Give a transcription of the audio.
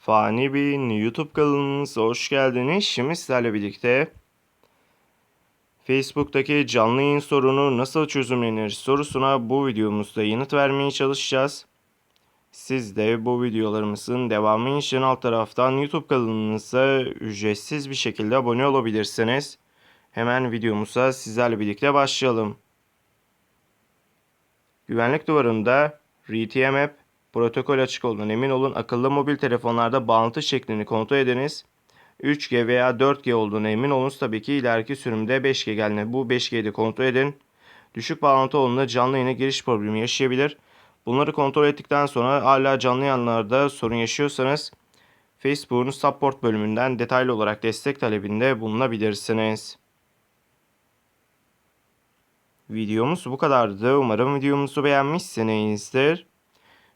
Fani Bey'in YouTube kanalımıza hoş geldiniz. Şimdi sizlerle birlikte Facebook'taki canlı yayın sorunu nasıl çözümlenir sorusuna bu videomuzda yanıt vermeye çalışacağız. Siz de bu videolarımızın devamı için alt taraftan YouTube kanalımıza ücretsiz bir şekilde abone olabilirsiniz. Hemen videomuza sizlerle birlikte başlayalım. Güvenlik duvarında RTM App protokol açık olduğundan emin olun. Akıllı mobil telefonlarda bağlantı şeklini kontrol ediniz. 3G veya 4G olduğuna emin olunuz. Tabii ki ileriki sürümde 5G geldiğinde bu 5G'yi de kontrol edin. Düşük bağlantı olduğunda canlı yayına giriş problemi yaşayabilir. Bunları kontrol ettikten sonra hala canlı yayınlarda sorun yaşıyorsanız Facebook'un support bölümünden detaylı olarak destek talebinde bulunabilirsiniz. Videomuz bu kadardı. Umarım videomuzu beğenmişsinizdir.